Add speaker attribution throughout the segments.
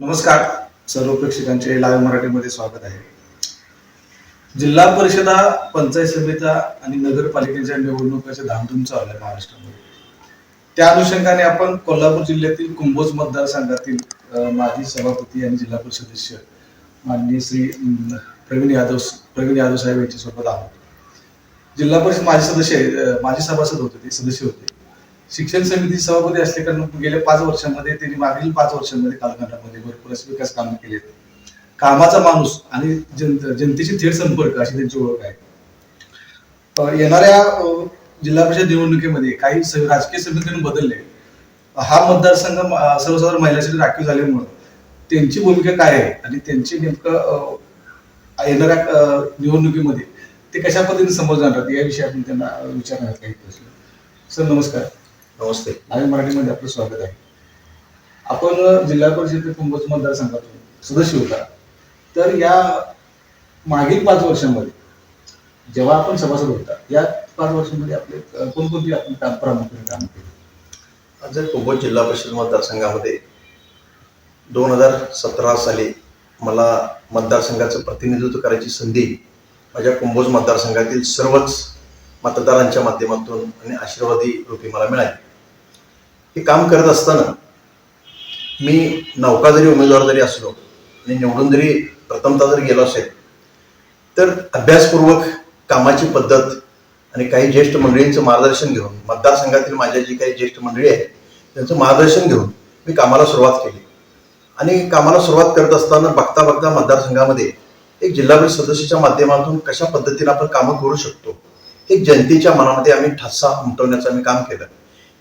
Speaker 1: नमस्कार. सर्व प्रेक्षकांचे लाईव्ह मराठीमध्ये स्वागत आहे. जिल्हा परिषदा पंचायत समित्या आणि नगरपालिकेच्या निवडणुकाचे धामधूम चालू आहे महाराष्ट्रामध्ये. त्या अनुषंगाने आपण कोल्हापूर जिल्ह्यातील कुंभोज मतदारसंघातील माजी सभापती आणि जिल्हा परिषद सदस्य माननीय श्री प्रवीण यादव प्रवीण यादव साहेब यांच्यासोबत आहोत. जिल्हा परिषद माजी सदस्य माजी सभासद होते ते सदस्य होते. शिक्षण समिती सभापती असल्याकडून गेल्या पाच वर्षांमध्ये त्यांनी मागील पाच वर्षांमध्ये कालखंडामध्ये भरपूर असे विकास कामं केली आहेत. कामाचा माणूस आणि जन- जनतेशी थेट संपर्क अशी त्यांची ओळख आहे. येणाऱ्या जिल्हा परिषद निवडणुकीमध्ये काही राजकीय समीकरण बदलले. हा मतदारसंघ सर्वसाधारण महिलांसाठी राखीव झाल्यामुळं त्यांची भूमिका काय आहे आणि त्यांची नेमकं येणाऱ्या निवडणुकीमध्ये ते कशा पद्धतीने समोर जाणार याविषयी आपण त्यांना विचारणार काही प्रश्न. सर नमस्कार.
Speaker 2: नमस्ते.
Speaker 1: नवीन मराठीमध्ये आपलं स्वागत आहे. आपण जिल्हा परिषद कुंभोज मतदारसंघातून सदस्य होता. तर या मागील पाच वर्षांमध्ये जेव्हा आपण सभासद होता या पाच वर्षांमध्ये आपले कोणकोणती आपण काम प्रामुख्याने काम केले?
Speaker 2: आज जर कुंभोज जिल्हा परिषद मतदारसंघामध्ये दोन हजार सतरा साली मला मतदारसंघाचं प्रतिनिधित्व करायची संधी माझ्या कुंभोज मतदारसंघातील सर्वच मतदारांच्या माध्यमातून आणि आशीर्वादी रूपी मला मिळाली. हे काम करत असताना मी नौका जरी उमेदवार जरी असलो आणि निवडून जरी प्रथमता जर गेलो असेल तर अभ्यासपूर्वक कामाची पद्धत आणि काही ज्येष्ठ मंडळींचं मार्गदर्शन घेऊन मतदारसंघातील माझ्या जी काही ज्येष्ठ मंडळी आहेत त्यांचं मार्गदर्शन घेऊन मी कामाला सुरुवात केली. आणि कामाला सुरुवात करत असताना बघता बघता मतदारसंघामध्ये एक जिल्हा परिषद सदस्याच्या माध्यमातून कशा पद्धतीने आपण कामं करू शकतो हे जनतेच्या मनामध्ये आम्ही ठसा उमटवण्याचं आम्ही काम केलं.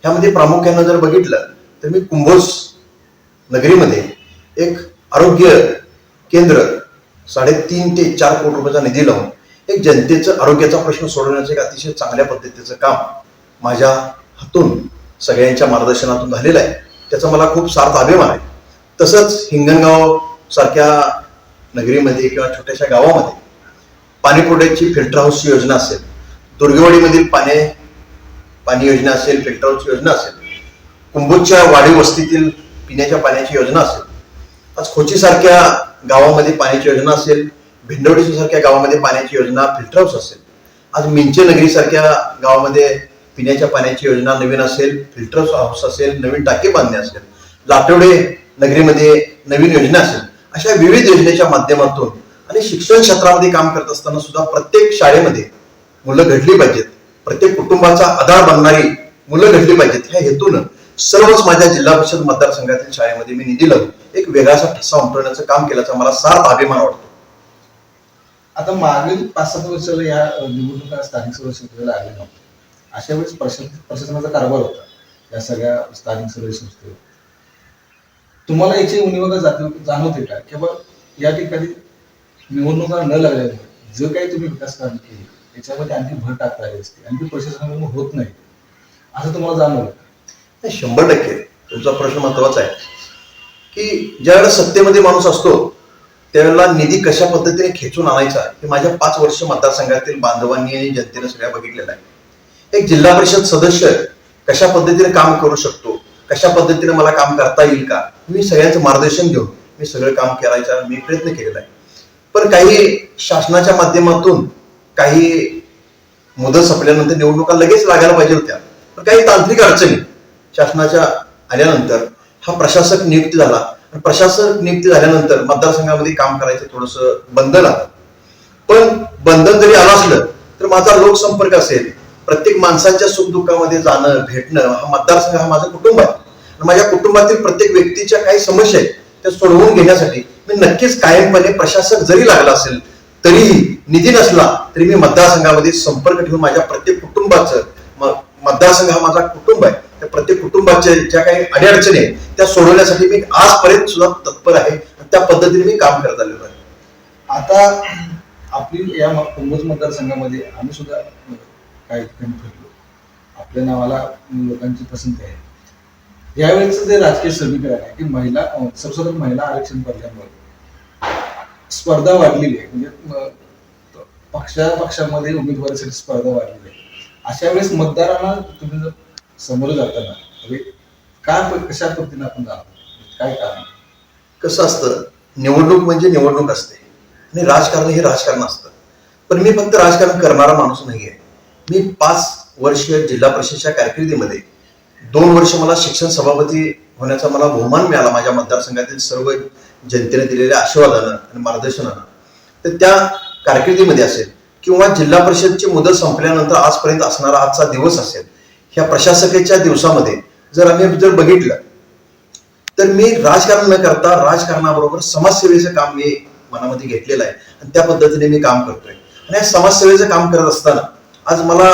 Speaker 2: ह्यामध्ये प्रामुख्यानं जर बघितलं तर मी कुंभोस नगरीमध्ये एक आरोग्य केंद्र साडेतीन ते चार कोटी रुपयाचा निधी लावून एक जनतेचं आरोग्याचा प्रश्न सोडवण्याचं एक अतिशय चांगल्या पद्धतीचं काम माझ्या हातून सगळ्यांच्या मार्गदर्शनातून झालेलं आहे. त्याचा मला खूप सार्थ अभिमान आहे. तसंच हिंगणगाव सारख्या नगरीमध्ये किंवा छोट्याशा गावामध्ये पाणी पुरवठ्याची फिल्टर हाऊसची योजना असेल दुर्गेवाडीमधील पाणी पाणी योजना असेल फिल्टर योजना असेल कुंभोजच्या वाढीव वस्तीतील पिण्याच्या पाण्याची योजना असेल आज खोचीसारख्या गावामध्ये पाण्याची योजना असेल भिंडवडी सारख्या गावामध्ये पाण्याची योजना फिल्टर हाऊस असेल आज मिंचे नगरीसारख्या गावामध्ये पिण्याच्या पाण्याची योजना नवीन असेल फिल्टर हाऊस असेल नवीन टाकी बांधणे असेल लाटवडे नगरीमध्ये नवीन योजना असेल अशा विविध योजनेच्या माध्यमातून आणि शिक्षण क्षेत्रामध्ये काम करत असताना सुद्धा प्रत्येक शाळेमध्ये मुलं घडली पाहिजेत. प्रत्येक कुटुंबाचा आधार बनणारी मुलं घडली पाहिजेत. ह्या हेतून सर्वच माझ्या जिल्हा परिषद मतदारसंघातील शाळेमध्ये मी निधी लावून एक वेगळासा ठसा उमटवण्याचं काम केल्याचा मला सार अभिमान वाटतो.
Speaker 1: आता मागील पाच सात वर्षाला या निवडणुका स्थानिक संस्थेला आले नव्हते. अशा वेळेस प्रशा- प्रशासनाचा कारभार होता. या सगळ्या स्थानिक स्वराज्य संस्थेवर तुम्हाला याची उणीव जाणवते का? किंवा या ठिकाणी निवडणुका न लागल्यामुळे जो काही तुम्ही विकास काम केली त्याच्यामध्ये आणखी भर टाकता आली असते. आणखी प्रशासनाकडून होत नाही. असं तुम्हाला जाणवलं?
Speaker 2: नाही, शंभर टक्के. तुमचा प्रश्न महत्त्वाचा आहे. की ज्यावेळेला सत्तेमध्ये माणूस असतो त्यावेळेला निधी कशा पद्धतीने खेचून आणायचा हे माझ्या पाच वर्ष मतदारसंघातील बांधवांनी आणि जनतेने सगळ्या बघितलेलं आहे. एक जिल्हा परिषद सदस्य कशा पद्धतीने काम करू शकतो कशा पद्धतीने मला काम करता येईल का मी सगळ्यांचं मार्गदर्शन घेऊन मी सगळं काम करायचा मी प्रयत्न केलेला आहे. पण काही शासनाच्या माध्यमातून काही मुदत संपल्यानंतर निवडणुका लगेच लागायला पाहिजे होत्या. पण काही तांत्रिक अडचणी शासनाच्या आल्यानंतर हा प्रशासक नियुक्ती झाला. आणि प्रशासक नियुक्ती झाल्यानंतर मतदारसंघामध्ये काम करायचं थोडस बंधन आलं. पण बंधन जरी आलं असलं तर माझा लोकसंपर्क असेल प्रत्येक माणसांच्या सुखदुःखामध्ये जाणं भेटणं हा मतदारसंघ हा माझं कुटुंब आहे. आणि माझ्या कुटुंबातील प्रत्येक व्यक्तीच्या काही समस्या आहेत त्या सोडवून घेण्यासाठी मी नक्कीच कायमपणे प्रशासक जरी लागला असेल तरीही निधी नसला तरी मी मतदारसंघामध्ये संपर्क ठेवून माझ्या प्रत्येक कुटुंबाचं मतदारसंघ हा माझा कुटुंब आहे. त्या प्रत्येक कुटुंबाच्या ज्या काही अडीअडचणी आहेत त्या सोडवण्यासाठी मी आजपर्यंत सुद्धा तत्पर आहे त्या पद्धतीने मी काम करत आलेलो आहे.
Speaker 1: आता आपली या म- कुंभोज मतदारसंघामध्ये आम्ही सुद्धा काही ठिकाणी फिरलो. आपल्या नावाला लोकांची पसंती आहे. यावेळेचं जे राजकीय समीकरण आहे की महिला सर्वसाधारण महिला आरक्षण पडल्यामुळे स्पर्धा वाढलेली आहे. म्हणजे अ, उमेदवारीसाठी स्पर्धा वाढलेली आहे. अशा वेळेस मतदारांना तुम्ही जर समोर जाताना म्हणजे काय कशा पद्धतीने आपण जाणार? काय कारण?
Speaker 2: कसं असतं निवडणूक म्हणजे निवडणूक असते. आणि राजकारण हे राजकारण असतं. पण मी फक्त राजकारण करणारा माणूस नाही आहे मी पाच वर्षीय जिल्हा परिषदच्या कारकिर्दीमध्ये दोन वर्ष मला शिक्षण सभापती होण्याचा मला बहुमान मिळाला माझ्या मतदारसंघातील सर्व जनतेने दिलेल्या आशीर्वादानं आणि मार्गदर्शनानं. तर त्या कारकिर्दीमध्ये असेल किंवा जिल्हा परिषदची मुदत संपल्यानंतर आजपर्यंत असणारा आजचा दिवस असेल ह्या प्रशासकीच्या दिवसामध्ये जर आम्ही जर बघितलं तर मी राजकारण न करता राजकारणाबरोबर समाजसेवेचं काम मी मनामध्ये घेतलेलं आहे आणि त्या पद्धतीने मी काम करतोय. आणि या समाजसेवेचं काम करत असताना आज मला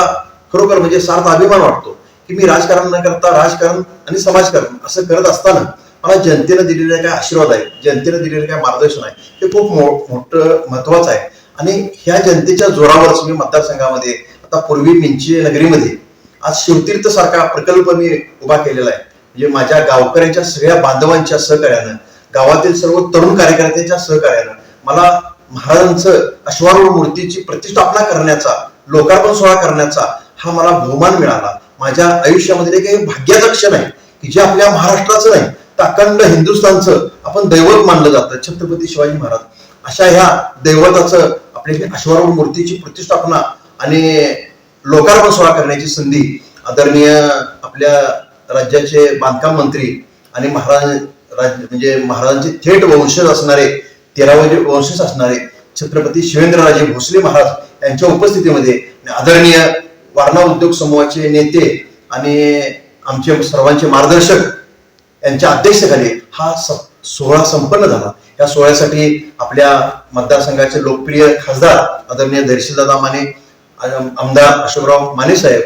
Speaker 2: खरोखर म्हणजे सार्थ अभिमान वाटतो की मी राजकारण न करता राजकारण आणि समाजकारण असं करत असताना मला जनतेनं दिलेले काय आशीर्वाद आहे जनतेनं दिलेलं काय मार्गदर्शन आहे ते खूप मोठं महत्वाचं आहे. आणि ह्या जनतेच्या जोरावरच मी मतदारसंघामध्ये आता पूर्वी मिंची नगरीमध्ये आज शिवतीर्थ सारखा प्रकल्प मी उभा केलेला आहे. म्हणजे माझ्या गावकऱ्यांच्या सगळ्या बांधवांच्या सहकार्यानं गावातील सर्व तरुण कार्यकर्त्यांच्या सहकार्यानं मला महाराजांचं अश्वारूढ मूर्तीची प्रतिष्ठापना करण्याचा लोकार्पण सोहळा करण्याचा हा मला बहुमान मिळाला. माझ्या आयुष्यामध्ये काही भाग्याचा क्षण आहे की जे आपल्या महाराष्ट्राचं नाही तर अखंड हिंदुस्थानचं आपण दैवत मानलं जातं छत्रपती शिवाजी महाराज. अशा ह्या दैवताचं आपली ही अश्वारूढ मूर्तीची प्रतिष्ठापना आणि लोकार्पण सोहळा करण्याची संधी आदरणीय आपल्या राज्याचे बांधकाम मंत्री आणि महाराज राज म्हणजे महाराजांचे थेट वंशज असणारे तेरावे वंशज असणारे छत्रपती शिवेंद्रराजे भोसले महाराज यांच्या उपस्थितीमध्ये आदरणीय वारणा उद्योग समूहाचे नेते आणि आमचे सर्वांचे मार्गदर्शक यांच्या अध्यक्षतेखाली हा स- सोहळा संपन्न झाला. या सोहळ्यासाठी आपल्या मतदारसंघाचे लोकप्रिय खासदार आदरणीय धैर्यशीलदादा माने आमदार अशोकराव माने साहेब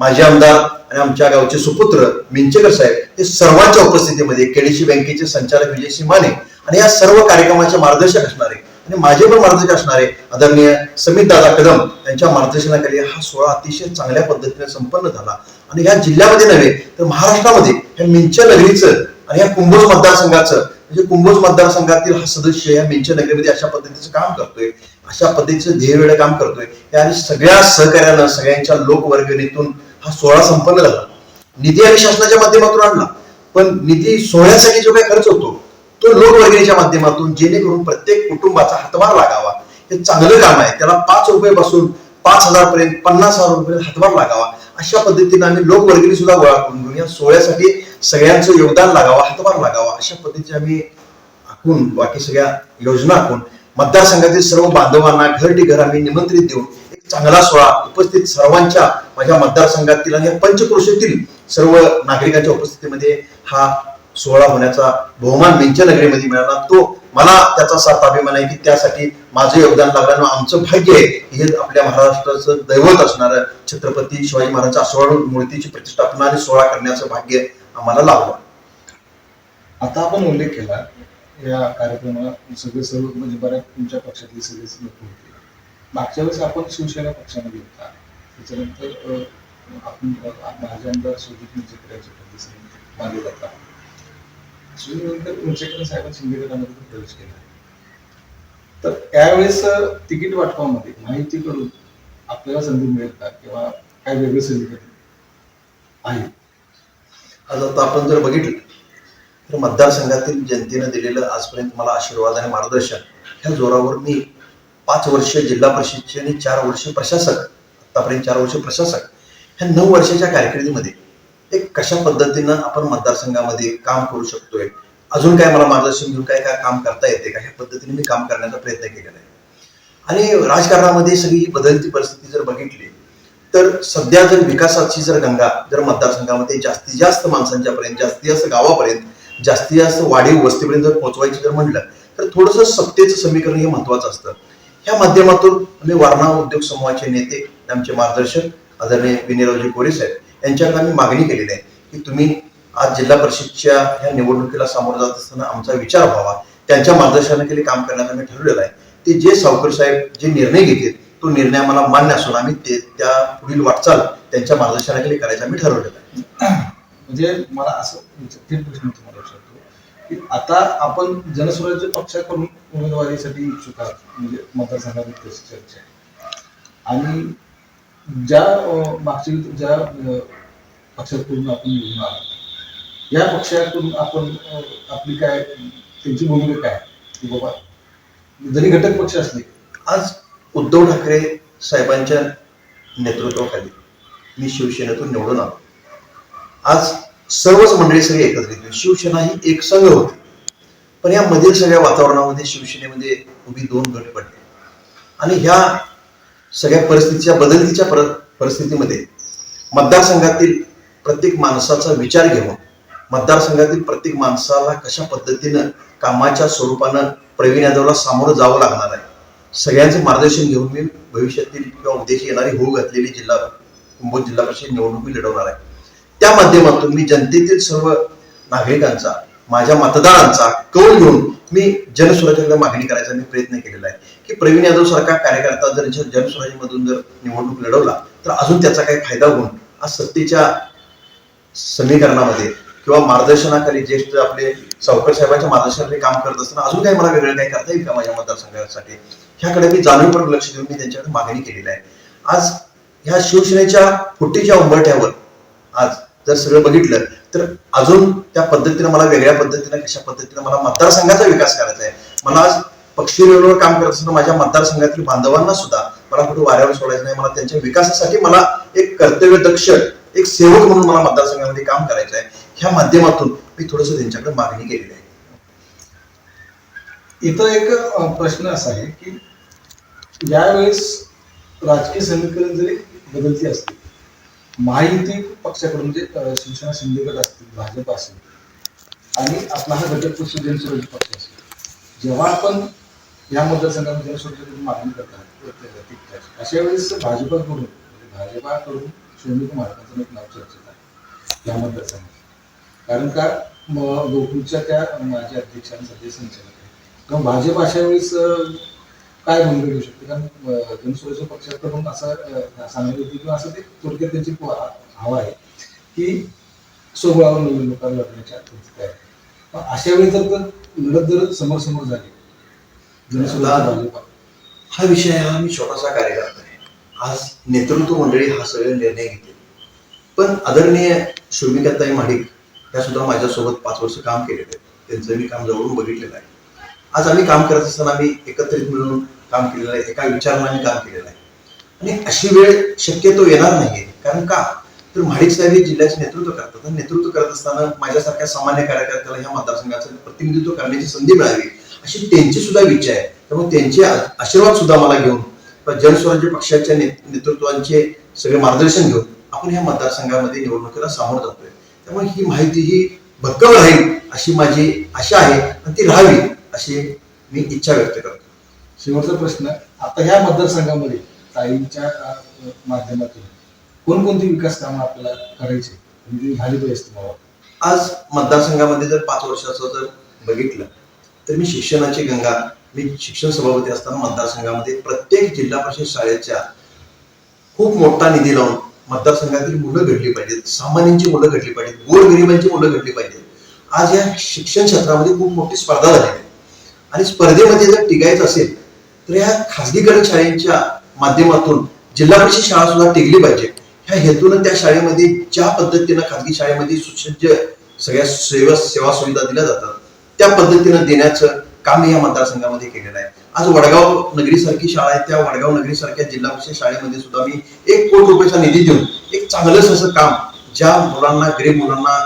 Speaker 2: माजी आमदार आणि आमच्या गावचे सुपुत्र मिंचेकर साहेब हे सर्वांच्या उपस्थितीमध्ये केडीसी बँकेचे संचालक विजयसिंह माने आणि या सर्व कार्यक्रमाचे मार्गदर्शक असणारे आणि माझे पण मार्गदर्शक असणारे आदरणीय समित दादा कदम यांच्या मार्गदर्शनाखाली हा सोहळा अतिशय चांगल्या पद्धतीने संपन्न झाला. आणि या जिल्ह्यामध्ये नव्हे तर महाराष्ट्रामध्ये या मिंच नगरीचं आणि या कुंभोज मतदारसंघाचं म्हणजे कुंभोज मतदारसंघातील हा सदस्य या मिंच नगरीमध्ये अशा पद्धतीचं काम करतोय अशा पद्धतीचं ध्येयवेळ काम करतोय. आणि सगळ्या सहकार्यानं सगळ्यांच्या लोकवर्गणीतून हा सोहळा संपन्न झाला. निधी आणि शासनाच्या माध्यमातून आणला. पण निधी सोहळ्यासाठी जो काही खर्च होतो तो लोकवर्गणीच्या माध्यमातून जेणेकरून प्रत्येक कुटुंबाचा हातभार लागावा. हे चांगलं काम आहे. त्याला पाच रुपये पासून पाच हजार पर्यंत पन्नास हजार रुपये हातभार लागावा. अशा पद्धतीने आम्ही लोकवर्गणी सुद्धा गोळा करून घेऊन या सोहळ्यासाठी सगळ्यांचं योगदान लागावं हातभार लागावा अशा पद्धतीचे आम्ही आखून बाकी सगळ्या योजना आखून मतदारसंघातील सर्व बांधवांना घरटी घर आम्ही निमंत्रित देऊन एक चांगला सोहळा उपस्थित सर्वांच्या माझ्या मतदारसंघातील आणि पंचक्रोशीतील सर्व नागरिकांच्या उपस्थितीमध्ये हा सोहळा होण्याचा बहुमान मिंचनगरीमध्ये मिळाला. तो मला त्याचा साथ अभिमान आहे की त्यासाठी माझं योगदान लागलं आमचं भाग्य आहे. हे आपल्या महाराष्ट्राचं दैवत असणारं छत्रपती शिवाजी महाराजांच्या सोळा मूर्तीची प्रतिष्ठापना आणि सोहळा करण्याचं भाग्य आम्हाला लाभलं.
Speaker 1: आता आपण उल्लेख केला या कार्यक्रमात सगळे सर्व म्हणजे बऱ्याच तुमच्या पक्षातले सगळेच लोक होते. मागच्या वेळेस आपण शिवसेना पक्षामध्ये होता. त्याच्यानंतर आपण अं, माझे आमदार सुजित मुंचेकर यांच्या मानले जातात सुजित मुंचेकर प्रवेश केला तर त्यावेळेस तिकीट वाटपामध्ये माहितीकडून आपल्याला संधी मिळेल का? किंवा काय वेगळे संधी आहे?
Speaker 2: आज आता आपण जर बघितलं तर मतदारसंघातील जनतेनं दिलेलं आजपर्यंत मला आशीर्वाद आणि मार्गदर्शन ह्या जोरावर मी पाच वर्ष जिल्हा परिषदचे आणि चार वर्ष प्रशासक आतापर्यंत चार वर्ष प्रशासक ह्या नऊ वर्षाच्या कारकिर्दीमध्ये एक कशा पद्धतीनं आपण मतदारसंघामध्ये काम करू शकतोय? अजून काय मला मार्गदर्शन घेऊन काय काय काम करता येते का? ह्या पद्धतीने मी काम करण्याचा प्रयत्न केलेला आहे. आणि राजकारणामध्ये सगळी बदलती परिस्थिती जर बघितली तर सध्या जर विकासाची जर गंगा जर मतदारसंघामध्ये जास्तीत जास्त माणसांच्या पर्यंत जास्तीत जास्त गावापर्यंत जास्तीत जास्त वाढीव वस्तीपर्यंत जर पोहोचवायची जर म्हणलं तर थोडंसं सत्तेचं समीकरण हे महत्वाचं असतं. ह्या माध्यमातून आम्ही वारणा उद्योग समूहाचे नेते आमचे मार्गदर्शक आदरणीय विनयरावजी कोरे साहेब यांच्याकडे आम्ही मागणी केलेली आहे की तुम्ही आज जिल्हा परिषदच्या ह्या निवडणुकीला सामोरं जात असताना आमचा विचार व्हावा. त्यांच्या मार्गदर्शनाखाली काम करण्याचं आम्ही ठरवलेलं आहे. ते जे सावकर साहेब जे निर्णय घेतील तो निर्णय आम्हाला मान्य असून आम्ही ते त्या पुढील वाटचाल त्यांच्या मार्गदर्शनाखाली करायचं आम्ही ठरवलेलं आहे.
Speaker 1: म्हणजे मला असं तीन प्रश्न तुम्हाला विचारतो की आता आपण जनस्वराज्य पक्षाकडून उमेदवारीसाठी इच्छुक आहात म्हणजे मतदारसंघात तशी चर्चा आहे. आणि ज्या मागची ज्या पक्षाकडून आपण निवडून आहात या पक्षाकडून आपण आपली काय त्यांची भूमिका काय? की बाबा जरी घटक पक्ष असले
Speaker 2: आज उद्धव ठाकरे साहेबांच्या नेतृत्वाखाली मी शिवसेनेतून निवडून आलो. आज सर्वच मंडळी सगळे एकत्रित होती. शिवसेना ही एक संघ होती. पण या मधील सगळ्या वातावरणामध्ये शिवसेनेमध्ये उभी दोन गट पडले. आणि ह्या सगळ्या परिस्थितीच्या बदलतीच्या पर- परिस्थितीमध्ये मतदारसंघातील प्रत्येक माणसाचा विचार घेऊन मतदारसंघातील प्रत्येक माणसाला कशा पद्धतीनं कामाच्या स्वरूपानं प्रवीण यादवला सामोरं जावं लागणार आहे? सगळ्यांचं मार्गदर्शन घेऊन मी भविष्यातील किंवा उद्देश येणारी होऊ घातलेली जिल्हा कुंभोज जिल्हा परिषद निवडणूक मी लढवणार आहे. त्या माध्यमातून मी जनतेतील सर्व नागरिकांचा माझ्या मतदारांचा कौल घेऊन मी जनस्वराज्याला मागणी करायचा मी प्रयत्न केलेला आहे. की प्रवीण यादव सारखा कार्यकर्ता जर जन- जर निवडणूक लढवला तर अजून त्याचा काही फायदा होऊन आज सत्तेच्या समीकरणामध्ये किंवा मार्गदर्शनाखाली ज्येष्ठ आपले सावकर साहेबांच्या मार्गदर्शनाखाली काम करत असताना अजून काही मला वेगळं काही करता येईल का माझ्या मतदारसंघासाठी? ह्याकडे मी जाणीवपूर्वक लक्ष देऊन मी त्यांच्याकडे मागणी केलेली आहे. आज ह्या शिवसेनेच्या फुटीच्या उंबरठ्यावर आज जर सगळं बघितलं तर अजून त्या पद्धतीनं मला वेगळ्या पद्धतीनं कशा पद्धतीनं मला मतदारसंघाचा विकास करायचा आहे. मला आज पक्षी लेवलवर काम करत असताना माझ्या मतदारसंघातील बांधवांना सुद्धा मला कुठे वाऱ्यावर सोडायचं नाही. मला त्यांच्या विकासासाठी मला एक कर्तव्य दक्ष एक सेवक म्हणून मला मतदारसंघामध्ये काम करायचं आहे. ह्या माध्यमातून मी थोडस त्यांच्याकडे मागणी केलेली आहे.
Speaker 1: इथं एक प्रश्न असा आहे की यावेळेस राजकीय समीकरण जरी बदलती असतील महायुती पक्षाकडून म्हणजे अ, शिवसेना शिंदेगड असतील भाजप असेल आणि आपला हा घटक पक्ष जनसुरक्षित पक्ष असेल जेव्हा आपण या मतदारसंघामध्ये जनसुरक्षित मागणी करतात अशा वेळेस भाजपाकडून म्हणजे भाजपाकडून शिवसेना महाराजांचं एक नाव चर्चेत आहे या मतदारसंघात. कारण का गोकुळच्या त्या माझ्या अध्यक्षांसाठी संचालक किंवा भाजप अशा वेळेस काय भूमिका घेऊ शकते? कारण जनसुरक्षा पक्षाकडून असं सांगण्यात येते किंवा असं ते थोडक्यात त्यांची हवा आहे की सोबळावर निवडणुका लढण्याच्या आहे. पण अशा वेळी जर तर लढत जर समोर समोर झाली जनसुरक्षा
Speaker 2: हा विषय हा मी छोटासा कार्यकर्ता आहे. आज नेतृत्व मंडळी हा सगळे निर्णय घेते. पण आदरणीय शोभिकाताई महाडिक त्या सुद्धा माझ्यासोबत पाच वर्ष काम केलेलं आहे त्यांचं मी काम जवळून बघितलेलं आहे. आज आम्ही काम करत असताना आम्ही एकत्रित मिळून काम केलेलं आहे एका विचारानं आम्ही काम केलेलं आहे. आणि अशी वेळ शक्यतो येणार नाही कारण का? तर महाडिक साहेब हे जिल्ह्याचे नेतृत्व करतात. आणि नेतृत्व करत असताना माझ्यासारख्या सामान्य कार्यकर्त्याला ह्या मतदारसंघाचं प्रतिनिधित्व करण्याची संधी मिळावी अशी त्यांची सुद्धा इच्छा आहे. त्यामुळे त्यांचे आशीर्वाद सुद्धा मला घेऊन जनस्वराज्य पक्षाच्या नेतृत्वांचे सगळे मार्गदर्शन घेऊन आपण ह्या मतदारसंघामध्ये निवडणुकीला सामोरं जातोय. त्यामुळे ही माहिती ही भक्कम राहील अशी माझी आशा आहे आणि ती राहावी. अशी मी इच्छा व्यक्त करतो.
Speaker 1: शेवटचा प्रश्न आता ह्या मतदारसंघामध्ये ताईंच्या माध्यमातून कोणकोणती विकास कामं आपल्याला करायची म्हणजे झाली पाहिजे तुम्हाला
Speaker 2: आज मतदारसंघामध्ये जर पाच वर्षाचं जर बघितलं तर मी शिक्षणाची गंगा मी शिक्षण सभापती असताना मतदारसंघामध्ये प्रत्येक जिल्हा परिषद शाळेच्या खूप मोठा निधी लावून मतदारसंघातील मुलं घडली पाहिजेत सामान्यांची मुलं घडली पाहिजेत गोरगरिबांची मुलं घडली पाहिजेत. आज या शिक्षण क्षेत्रामध्ये खूप मोठी स्पर्धा झालेली आहे. आणि स्पर्धेमध्ये जर टिकायचं असेल तर या खासगीकरण शाळेच्या माध्यमातून जिल्हा परिषद शाळा सुद्धा टिकली पाहिजे. ह्या हेतून त्या शाळेमध्ये ज्या पद्धतीनं खासगी शाळेमध्ये सुसज्ज सगळ्या सेवा सेवा सुविधा दिल्या जातात त्या पद्धतीनं देण्याचं काम मी या मतदारसंघामध्ये केलेलं आहे. आज वडगाव नगरीसारखी शाळा आहे त्या वडगाव नगरीसारख्या जिल्हा परिषद शाळेमध्ये सुद्धा मी एक कोटी रुपयाचा निधी देऊन एक चांगलंच असं काम ज्या मुलांना गरीब मुलांना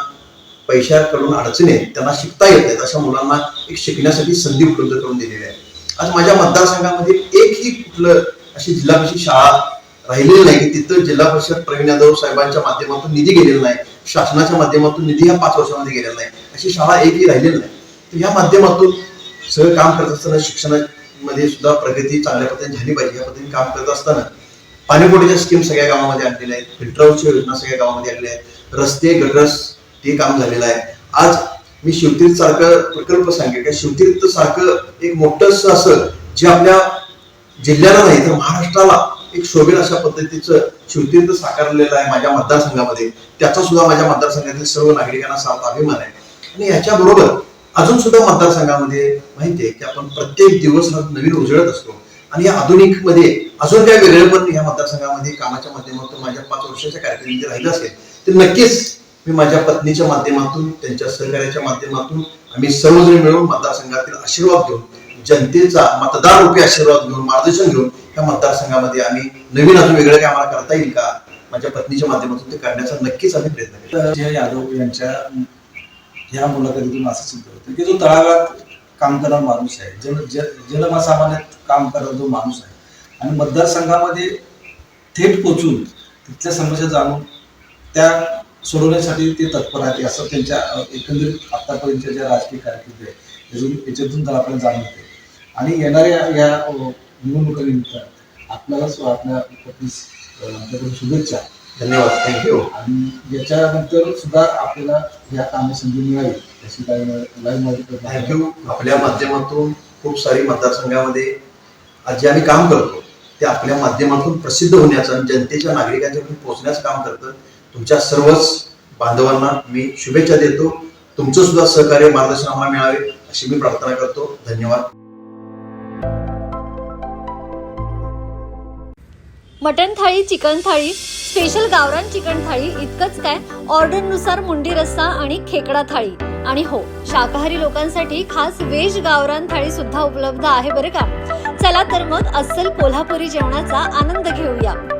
Speaker 2: पैशाकडून अडचणी आहेत त्यांना शिकता येत नाहीत. अशा मुलांना एक शिकण्यासाठी संधी उपलब्ध करून दिलेली आहे. आज माझ्या मतदारसंघामध्ये एकही कुठलं अशी जिल्हा परिषद शाळा राहिलेली नाही की तिथं जिल्हा परिषद प्रवीण यादव साहेबांच्या माध्यमातून निधी गेलेला नाही शासनाच्या माध्यमातून निधी ह्या पाच वर्षामध्ये गेलेला नाही. अशी शाळा एकही राहिलेली नाही. तर या माध्यमातून सगळं काम करत असताना शिक्षणामध्ये सुद्धा प्रगती चांगल्या पद्धतीने झाली पाहिजे. या पद्धतीने काम करत असताना पाणीपुरीच्या स्कीम सगळ्या गावामध्ये आणलेल्या आहेत. फिल्टरची योजना सगळ्या गावामध्ये आणलेल्या आहेत. रस्ते गटरस ते काम झालेलं आहे. आज मी शिवतीर्थ सारखं प्रकल्प सांगेल का? शिवतीर्थ सारखं एक मोठंच असं जे आपल्या जिल्ह्याला नाही तर महाराष्ट्राला एक शोभेल अशा पद्धतीचं शिवतीर्थ साकारलेलं आहे माझ्या मतदारसंघामध्ये. त्याचा सुद्धा माझ्या मतदारसंघातील सर्व नागरिकांना सार्थ अभिमान आहे. आणि याच्याबरोबर अजून सुद्धा मतदारसंघामध्ये माहिती आहे की आपण प्रत्येक दिवस हा नवीन उजळत असतो. आणि या आधुनिकमध्ये अजून काय वेगळं पण या मतदारसंघामध्ये कामाच्या माध्यमातून माझ्या पाच वर्षाच्या कार्यक्रम जे राहिलं असेल ते नक्कीच मी माझ्या पत्नीच्या माध्यमातून त्यांच्या सहकार्याच्या माध्यमातून आम्ही सर्वजण मिळून मतदारसंघातील आशीर्वाद घेऊन जनतेचा मतदार रूपी आशीर्वाद घेऊन मार्गदर्शन घेऊन त्या मतदारसंघामध्ये आम्ही नवीन अजून वेगळं काय आम्हाला करता येईल का? माझ्या पत्नीच्या माध्यमातून ते करण्याचा नक्कीच आम्ही प्रयत्न केला
Speaker 1: तर जय यादव यांच्या ह्या मुलाखतीतून असं सिद्ध होतं की जो तळागाळात काम करणारा माणूस आहे जन ज- जनमासामान्यात काम करणारा जो माणूस आहे आणि मतदारसंघामध्ये थेट पोचून तिथल्या समस्या जाणून त्या सोडवण्यासाठी ते तत्पर आहेत असं त्यांच्या एकंदरीत आतापर्यंतच्या ज्या राजकीय कारकिर्दी आहे त्यातून याच्यातून तर आपल्याला जाणवते. आणि येणाऱ्या या निवडणुकीनिमित्त आपल्याला आपल्या पत्नीस अ, आपल्याकडून शुभेच्छा.
Speaker 2: धन्यवाद. थँक्यू
Speaker 1: आणि याच्यानंतर सुद्धा आपल्याला या कामे संधी मिळावी अशी काही लाईव्हमध्ये
Speaker 2: थँक्यू आपल्या माध्यमातून खूप सारी मतदारसंघामध्ये आज जे आम्ही काम करतो ते आपल्या माध्यमातून प्रसिद्ध होण्याचं आणि जनतेच्या नागरिकांच्यापर्यंत पोहोचण्याचं काम करतं तुमच्या सर्वच बांधवांना मी शुभेच्छा देतो. तुमचं सुद्धा सहकार्य मार्गदर्शन आम्हाला मिळावे अशी मी प्रार्थना करतो. धन्यवाद.
Speaker 3: Mutton thali chicken thali special गावरान चिकन थाळी इतकंच काय? ऑर्डरनुसार मुंडी रस्सा आणि खेकडा थाळी. आणि हो शाकाहारी लोकांसाठी खास वेज गावरान थाळी सुद्धा उपलब्ध आहे बरं का? चला तर मग अस्सल कोल्हापुरी जेवणाचा आनंद घेऊया.